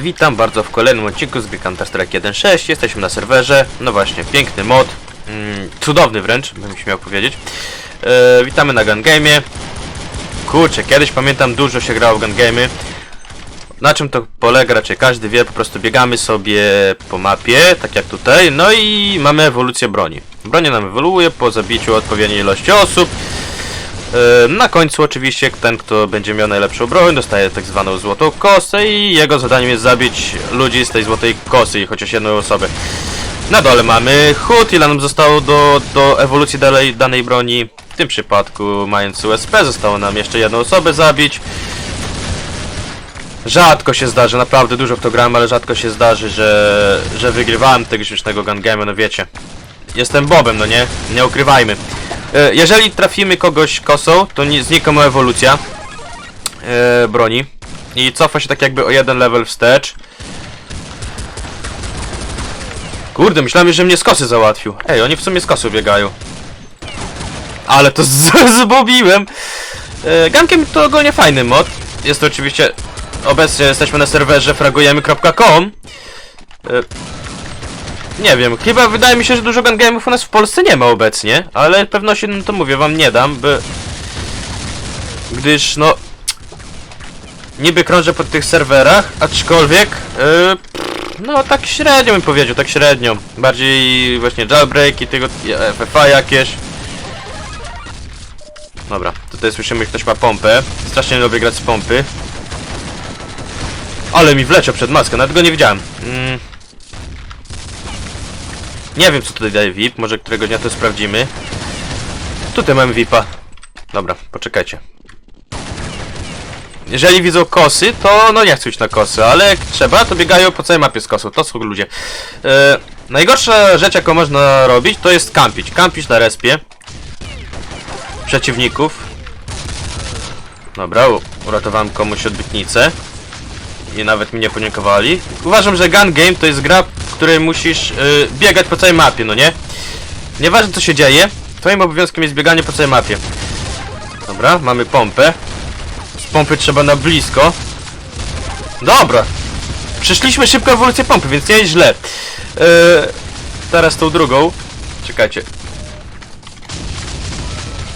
Witam bardzo w kolejnym odcinku z gry Counter-Strike 1.6. Jesteśmy na serwerze. No właśnie, piękny mod. Mm, cudowny wręcz, bym śmiał powiedzieć. E, witamy na Gun Game'ie. Kurczę, kiedyś pamiętam dużo się grało w Gun Game'y. Na czym to polega, raczej każdy wie, po prostu biegamy sobie po mapie, tak jak tutaj, no i mamy ewolucję broni. Broń nam ewoluuje po zabiciu odpowiedniej ilości osób. E, Na końcu oczywiście ten, kto będzie miał najlepszą broń, dostaje tak zwaną złotą kosę i jego zadaniem jest zabić ludzi z tej złotej kosy chociaż jedną osobę. Na dole mamy HUD, ile nam zostało do, do ewolucji dalej, danej broni. W tym przypadku, mając USP, zostało nam jeszcze jedną osobę zabić. Rzadko się zdarzy, naprawdę dużo w to gramy, ale rzadko się zdarzy, że, że wygrywałem tego śmiesznego gun game'a, no wiecie. Jestem Bobem, no nie? Nie ukrywajmy. E, Jeżeli trafimy kogoś kosą, to nie, znikoma ewolucja e, broni i cofa się tak jakby o jeden level wstecz. Kurde, myślałem, że mnie z kosy załatwił. Ej, oni w sumie z kosy biegają. Ale to zbobiłem. E, Gankiem to ogólnie fajny mod. Jest to oczywiście... Obecnie jesteśmy na serwerze fragujemy.com. nie wiem, chyba wydaje mi się, że dużo gun game'ów u nas w Polsce nie ma obecnie, ale pewności no to mówię wam nie dam, by... Gdyż no... Niby krążę po tych serwerach, aczkolwiek... Yy, no tak średnio bym powiedział, tak średnio. Bardziej właśnie jailbreak i tego FFA jakieś. Dobra, tutaj słyszymy, że ktoś ma pompę. Strasznie lubię grać z pompy. Ale mi wleciał przed maskę, nawet go nie widziałem. Mm. Nie wiem co tutaj daje VIP, może którego dnia to sprawdzimy. Tutaj mamy VIPa. Dobra, poczekajcie. Jeżeli widzą kosy, to no nie chcą iść na kosy, ale jak trzeba, to biegają po całej mapie z kosą. To są ludzie. E, najgorsza rzecz, jaką można robić, to jest kampić. Kampić na respie. Przeciwników. Dobra, uratowałem komuś odbytnicę. I nawet mi nie podziękowali. Uważam, że Gun Game to jest gra, w której musisz y, biegać po całej mapie, no nie? Nieważne co się dzieje, twoim obowiązkiem jest bieganie po całej mapie. Dobra, mamy pompę. Z pompy trzeba na blisko. Dobra. Przeszliśmy szybko ewolucję pompy, więc nie jest źle. Yy, teraz tą drugą. Czekajcie.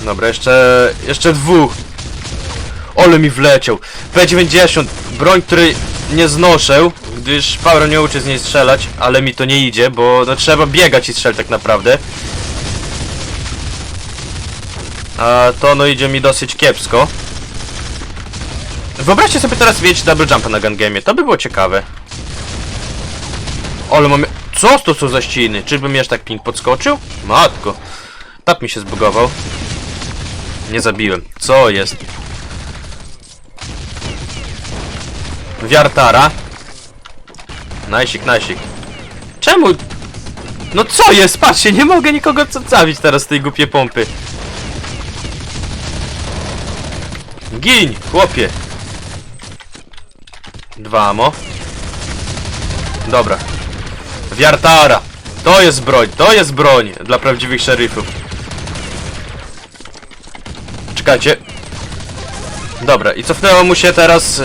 Dobra, jeszcze, jeszcze dwóch. Ole mi wleciał. P90, broń, której nie znoszę, gdyż Power nie uczy z niej strzelać, ale mi to nie idzie, bo no trzeba biegać i strzelać tak naprawdę. A to no idzie mi dosyć kiepsko. Wyobraźcie sobie teraz mieć double jumpa na gun game, to by było ciekawe. Ale mamy... Co to są za ściny? Czyżby mi aż tak ping podskoczył? Matko. Tap mi się zbugował. Nie zabiłem. Co jest? Wiartara. Najsik, najsik. Czemu? No co jest? Patrzcie, nie mogę nikogo zabić teraz z tej głupiej pompy. Gin, chłopie. Dwa amo. Dobra. Wiartara. To jest broń, to jest broń dla prawdziwych szeryfów. Czekajcie. Dobra, i cofnęło mu się teraz, yy,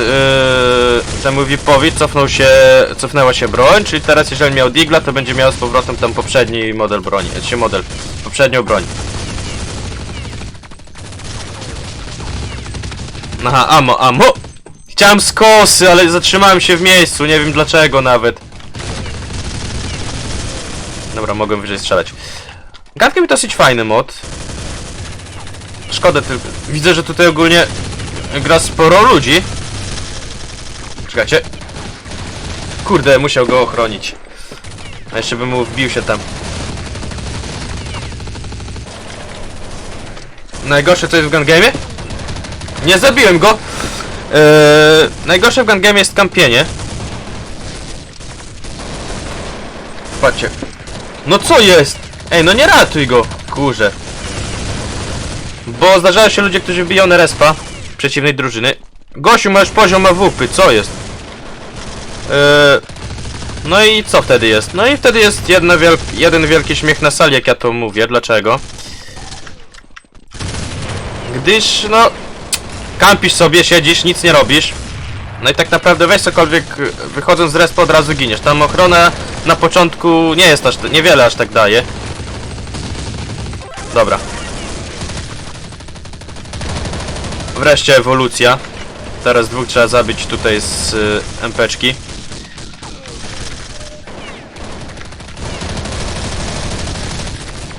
temu VIPowi cofnął się, cofnęła się broń, czyli teraz jeżeli miał Digla, to będzie miał z powrotem tam poprzedni model broni, e, się model, poprzednią broń. Aha, amo, amo! Chciałem z kosy, ale zatrzymałem się w miejscu, nie wiem dlaczego nawet. Dobra, mogłem wyżej strzelać. Gatkiem dosyć fajny mod. Szkoda tylko. Widzę, że tutaj ogólnie gra sporo ludzi. Czekajcie. Kurde, musiał go ochronić. A jeszcze bym mu wbił się tam. Najgorsze co jest w gun game'ie? Nie zabiłem go! Eee, najgorsze w gun game'ie jest kampienie. Patrzcie. No co jest? Ej, no nie ratuj go! Kurze. Bo zdarzają się ludzie, którzy biją na respa przeciwnej drużyny. Gosiu, masz poziom AWP, co jest? Eee, no i co wtedy jest? No i wtedy jest jedna wiel jeden wielki śmiech na sali, jak ja to mówię. Dlaczego? Gdyż, no... Kampisz sobie, siedzisz, nic nie robisz. No i tak naprawdę weź cokolwiek, wychodząc z respa od razu giniesz. Tam ochrona na początku nie jest aż, niewiele aż tak daje. Dobra. Wreszcie ewolucja. Teraz dwóch trzeba zabić tutaj z y, MPczki.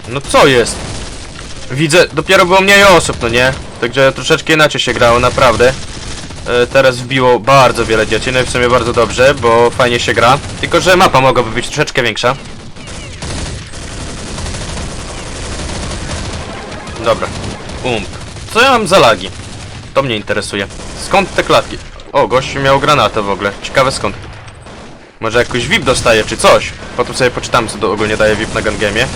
No co jest? Widzę, dopiero było mniej osób, no nie? Także troszeczkę inaczej się grało, naprawdę. E, teraz wbiło bardzo wiele dzieci, no i w sumie bardzo dobrze, bo fajnie się gra. Tylko, że mapa mogłaby być troszeczkę większa. Dobra. Ump. Co ja mam za lagi? To mnie interesuje. Skąd te klatki? O, gość miał granatę w ogóle. Ciekawe skąd. Może jakoś VIP dostaje, czy coś. Potem sobie poczytam, co do ogólnie daje VIP na Gungamie.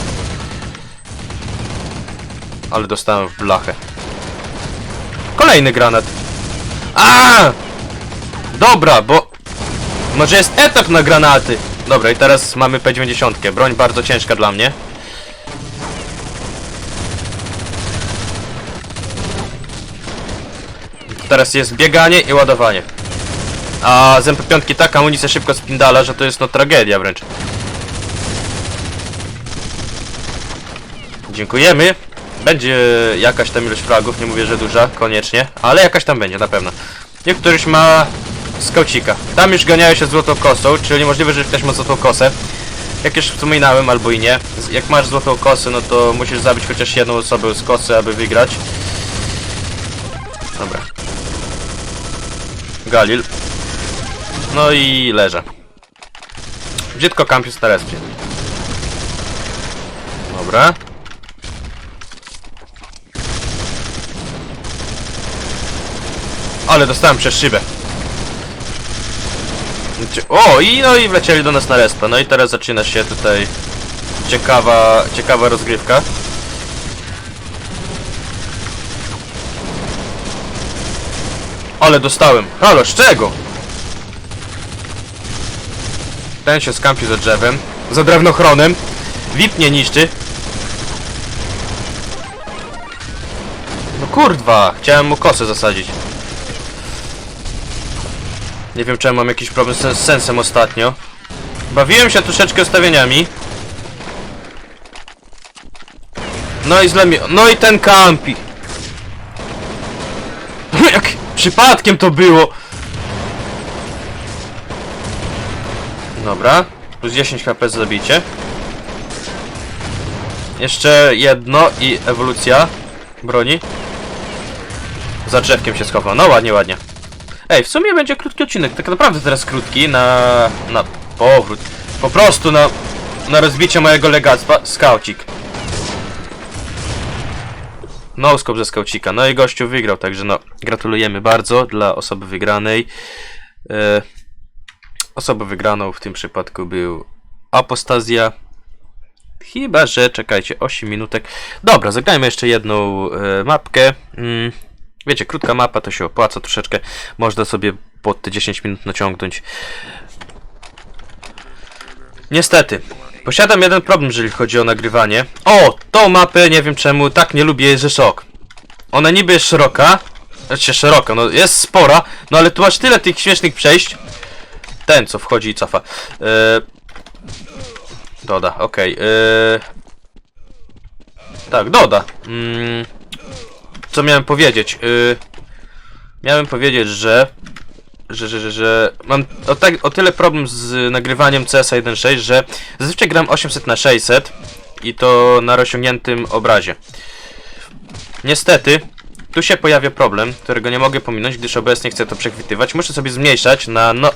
Ale dostałem w blachę. Kolejny granat. A! Dobra, bo... Może jest etap na granaty. Dobra, i teraz mamy P90. Broń bardzo ciężka dla mnie. Teraz jest bieganie i ładowanie. A z MP5 tak amunicja szybko spindala, że to jest no tragedia wręcz. Dziękujemy. Będzie jakaś tam ilość fragów, nie mówię, że duża, koniecznie, ale jakaś tam będzie, na pewno. I któryś ma skaucika. Tam już ganiają się złotą kosą, czyli możliwe, że ktoś ma złotą kosę. Jak już wspominałem, albo i nie. Jak masz złotą kosę, no to musisz zabić chociaż jedną osobę z kosy, aby wygrać. Dobra. Galil. No i leżę. Brzydko kampius na respie. Dobra. Ale dostałem przez szybę. O, i no i wlecieli do nas na respa. No i teraz zaczyna się tutaj ciekawa, ciekawa rozgrywka. Ale dostałem. Halo, z czego? Ten się skampił za drzewem. Za drewnochronem. VIP nie niszczy. No kurwa, chciałem mu kosę zasadzić. Nie wiem czemu mam jakiś problem z sensem ostatnio. Bawiłem się troszeczkę ustawieniami. No i źle mi... No i ten kampi. Przypadkiem to było. Dobra. Plus 10 HP za zabicie. Jeszcze jedno i ewolucja broni. Za drzewkiem się schował. No ładnie, ładnie. Ej, w sumie będzie krótki odcinek, tak naprawdę teraz krótki, na... na powrót. Po prostu na... na rozbicie mojego legactwa. Skaucik. No scope ze skaucika. No i gościu wygrał, także no, gratulujemy bardzo dla osoby wygranej. E, osobą wygraną w tym przypadku był Apostazja. Chyba, że czekajcie, 8 minutek. Dobra, zagrajmy jeszcze jedną e, mapkę. Mm, wiecie, krótka mapa to się opłaca troszeczkę. Można sobie pod te 10 minut naciągnąć. Niestety, posiadam jeden problem, jeżeli chodzi o nagrywanie. O, tą mapę, nie wiem czemu, tak nie lubię, że szok. Ona niby jest szeroka, znaczy szeroka, no jest spora, no ale tu masz tyle tych śmiesznych przejść. Ten, co wchodzi i cofa. Eee, doda, okej. Eee, tak, doda. Mm, co miałem powiedzieć? Eee, miałem powiedzieć, że że, że, że, że mam o, tak, o tyle problem z nagrywaniem CS 1.6, że zazwyczaj gram 800 na 600 i to na rozciągniętym obrazie. Niestety, tu się pojawia problem, którego nie mogę pominąć, gdyż obecnie chcę to przechwytywać. Muszę sobie zmniejszać na no...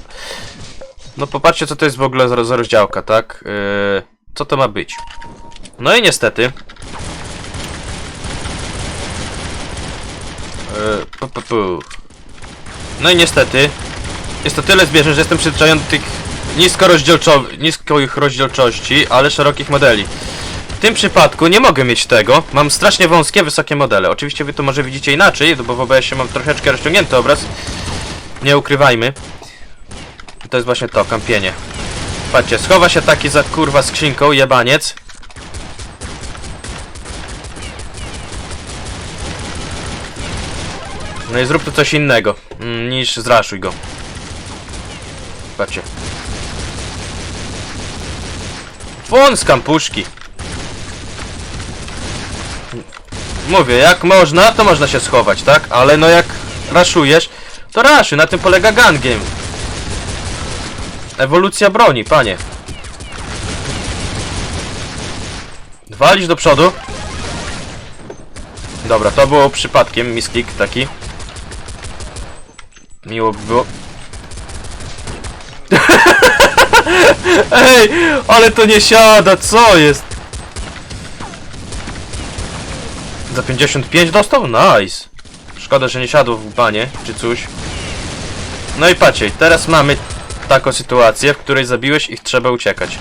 No popatrzcie co to jest w ogóle za, rozdziałka, tak? Yy, co to ma być? No i niestety... Yy, pu, pu, pu. No i niestety jest to tyle zbieżne, że jestem przyzwyczajony do tych nisko niskich rozdzielczości, ale szerokich modeli. W tym przypadku nie mogę mieć tego. Mam strasznie wąskie, wysokie modele. Oczywiście wy to może widzicie inaczej, bo w OBS-ie mam troszeczkę rozciągnięty obraz. Nie ukrywajmy. To jest właśnie to, kampienie. Patrzcie, schowa się taki za kurwa skrzynką, jebaniec. No i zrób tu coś innego, niż zraszuj go. Patrzcie. Won z kampuszki. Mówię, jak można, to można się schować, tak? Ale no jak raszujesz, to raszuj, na tym polega gun game. Ewolucja broni, panie. Walić do przodu. Dobra, to było przypadkiem, misklik taki. Miło by było. Ej, ale to nie siada, co jest? Za 55 dostał? Nice. Szkoda, że nie siadł w banie, czy coś. No i patrzcie, teraz mamy taką sytuację, w której zabiłeś ich, trzeba uciekać.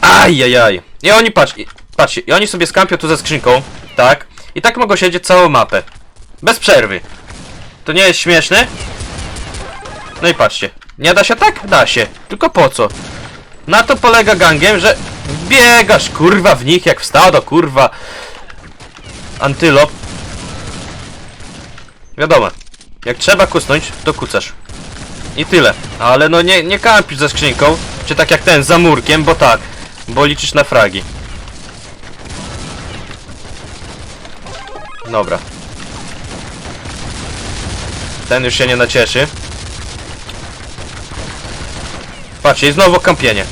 Ajajaj. I oni, patrz, patrzcie, i oni sobie skampią tu ze skrzynką, tak? I tak mogą siedzieć całą mapę. Bez przerwy. To nie jest śmieszne? No i patrzcie. Nie da się tak? Da się. Tylko po co? Na to polega gangiem, że biegasz kurwa w nich jak w stado, kurwa. Antylop. Wiadomo. Jak trzeba kusnąć, to kucasz. I tyle. Ale no nie, nie kampisz ze skrzynką, czy tak jak ten, za murkiem, bo tak. Bo liczysz na fragi. Dobra. Ten już się nie nacieszy. Patrzcie, znowu kampienie.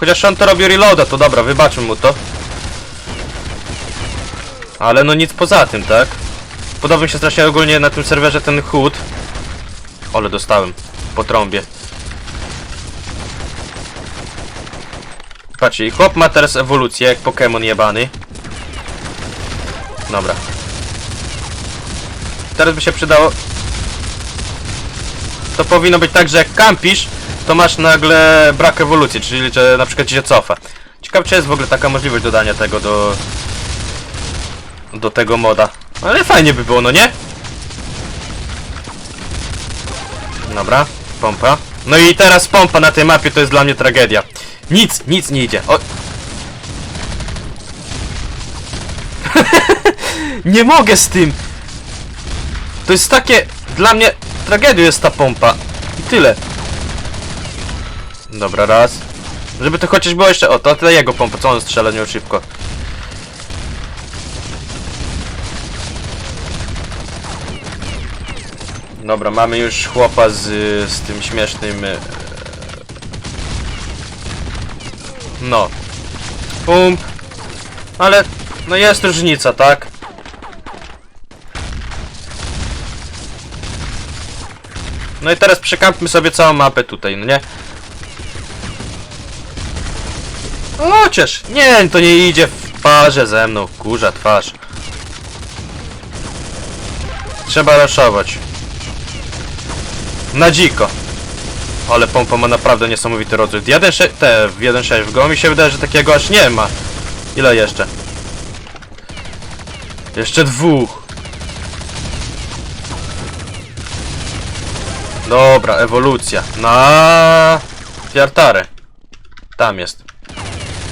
Chociaż on to robi reloada, to dobra, wybaczmy mu to. Ale no nic poza tym, tak? Podoba mi się strasznie ogólnie na tym serwerze ten chód. Ole, dostałem. Po trąbie. Patrzcie, chłop ma teraz ewolucję, jak Pokémon jebany. Dobra. Teraz by się przydało... To powinno być tak, że jak kampisz, to masz nagle brak ewolucji, czyli że na przykład ci się cofa. Ciekawe, czy jest w ogóle taka możliwość dodania tego do... do tego moda. Ale fajnie by było, no nie? Dobra, pompa. No i teraz pompa na tej mapie to jest dla mnie tragedia. Nic, nic nie idzie. O... nie mogę z tym! To jest takie... Dla mnie tragedią jest ta pompa. I tyle. Dobra, raz. Żeby to chociaż było jeszcze... O, to tyle jego pompa, co on strzela nią szybko. Dobra, mamy już chłopa z, z tym śmiesznym... e, No. Pump. Ale, no jest różnica, tak? No i teraz przekampmy sobie całą mapę tutaj, no nie? Chociaż, nie, to nie idzie w parze ze mną, kurza twarz. Trzeba raszować. Na dziko. Ale pompa ma naprawdę niesamowity rozrzut. 1.6, te w 1.6 w go mi się wydaje, że takiego aż nie ma. Ile jeszcze? Jeszcze dwóch. Dobra, ewolucja. Na Fiartarę. Tam jest.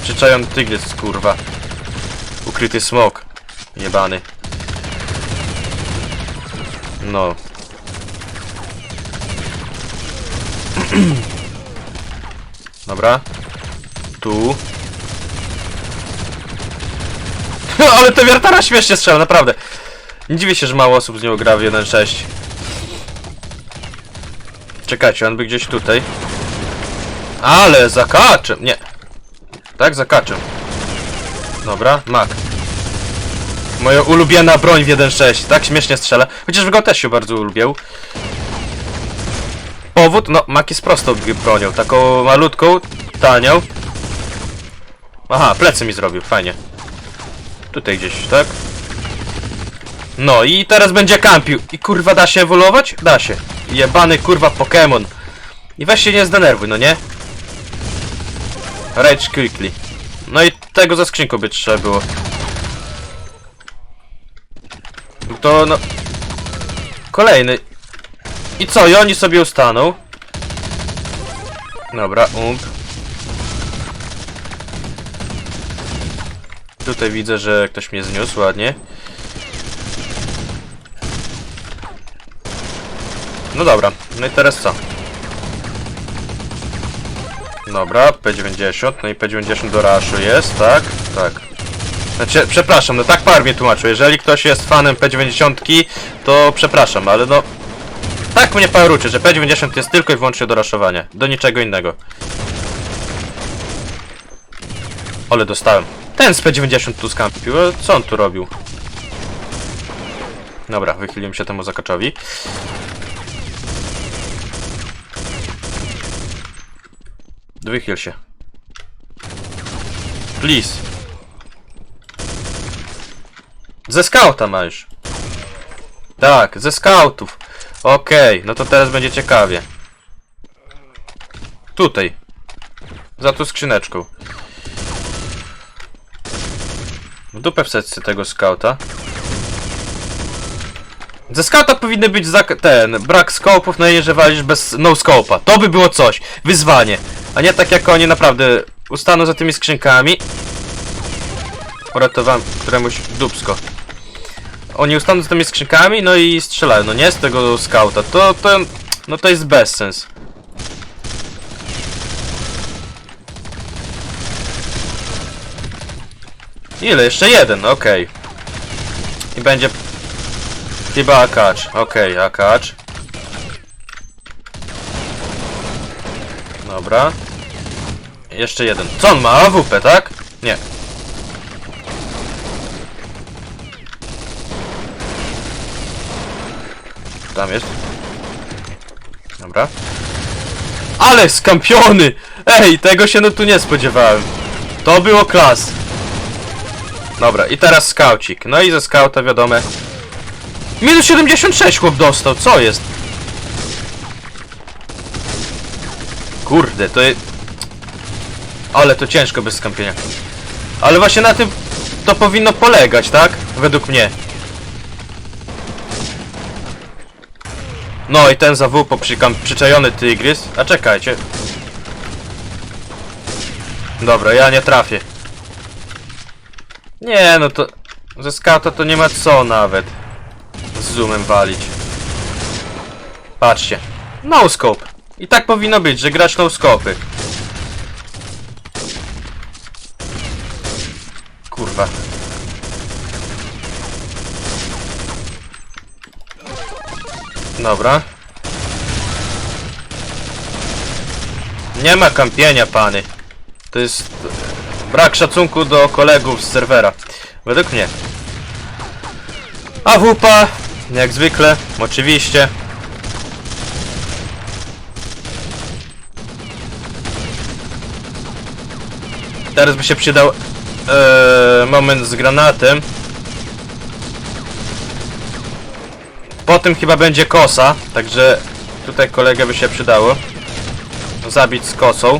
Przyczajony tygrys, kurwa. Ukryty smok. Jebany. No. Dobra. Tu. Ale to wiartara śmiesznie strzela, naprawdę. Nie dziwię się, że mało osób z nią gra w 1.6. Czekajcie, on by gdzieś tutaj. Ale zakaczem! Nie. Tak, zakaczem. Dobra, mak. Moja ulubiona broń w 1.6. Tak śmiesznie strzela. Chociaż go też się bardzo ulubiał. Powód? No, mak jest prostą bronią. Taką malutką, tanią. Aha, plecy mi zrobił, fajnie. Tutaj gdzieś, tak? No i teraz będzie kampił. I kurwa da się ewoluować? Da się. Jebany kurwa Pokémon. I weź się nie zdenerwuj, no nie? Rage quickly. No i tego za skrzynką by trzeba było. To no... Kolejny. I co? I oni sobie ustaną. Dobra, ump. Tutaj widzę, że ktoś mnie zniósł ładnie. No dobra, no i teraz co? Dobra, P90, no i P90 do raszu jest, tak? Tak. Znaczy, przepraszam, no tak par mnie tłumaczył. Jeżeli ktoś jest fanem P90, to przepraszam, ale no... Tak mnie par uczy, że P90 jest tylko i wyłącznie do raszowania. Do niczego innego. Ale dostałem. Ten z P90 tu skampił, co on tu robił? Dobra, wychyliłem się temu zakaczowi. Wychyl się. Please. Ze skauta ma już. Tak, ze skautów. Okej, no to teraz będzie ciekawie. Tutaj. Za tą skrzyneczką. W dupę wsadźcie tego skauta. Ze skauta powinny być ten, brak skopów, no i że walisz bez no scope'a. To by było coś. Wyzwanie. A nie tak jak oni naprawdę ustaną za tymi skrzynkami. Uratowałem któremuś dupsko. Oni ustaną za tymi skrzynkami, no i strzelają, no nie z tego skauta. To, to, no to jest bezsens. Ile? Jeszcze jeden, okej. I będzie chyba akacz. Okej, akacz. Dobra. Jeszcze jeden. Co on ma? AWP, tak? Nie. Tam jest. Dobra. Ale skampiony! Ej, tego się no tu nie spodziewałem. To było klas. Dobra, i teraz skaucik. No i ze skauta wiadome. Minus 76 chłop dostał, co jest? Kurde, to jest... Ale to ciężko bez skampienia. Ale właśnie na tym to powinno polegać, tak? Według mnie. No i ten za WP przykam przyczajony tygrys. A czekajcie. Dobra, ja nie trafię. Nie, no to... Ze skauta to nie ma co nawet. Z zoomem walić. Patrzcie. No scope. I tak powinno być, że grać no scopy. Kurwa. Dobra. Nie ma kampienia, pany. To jest brak szacunku do kolegów z serwera. Według mnie. A wupa, jak zwykle, oczywiście. Teraz by się przydał e, moment z granatem. Potem chyba będzie kosa, także tutaj kolegę by się przydało. Zabić z kosą.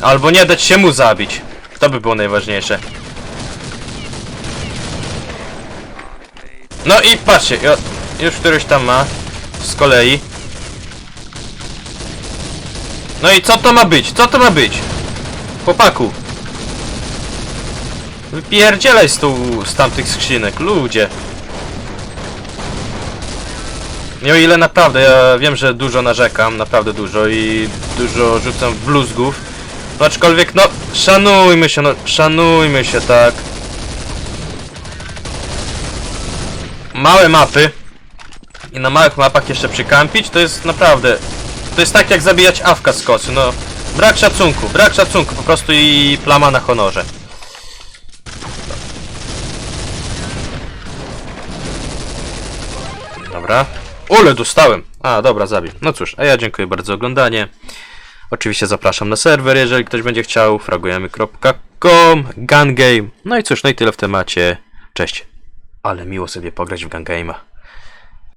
Albo nie dać się mu zabić. To by było najważniejsze. No i patrzcie, już któryś tam ma z kolei. No i co to ma być? Co to ma być? Chłopaku. Wypierdzielaj z, z tamtych skrzynek, ludzie. Nie o ile naprawdę, ja wiem, że dużo narzekam, naprawdę dużo i dużo rzucam bluzgów. No aczkolwiek, no, szanujmy się, no, szanujmy się, tak. Małe mapy i na małych mapach jeszcze przykampić, to jest naprawdę, to jest tak jak zabijać awka z kosy, no. Brak szacunku, brak szacunku, po prostu i plama na honorze. Dobra. Ole, dostałem! A, dobra, zabił. No cóż, a ja dziękuję bardzo za oglądanie. Oczywiście zapraszam na serwer, jeżeli ktoś będzie chciał. fragujemy.com, Gun Game. No i cóż, no i tyle w temacie. Cześć. Ale miło sobie pograć w Gun Game'a.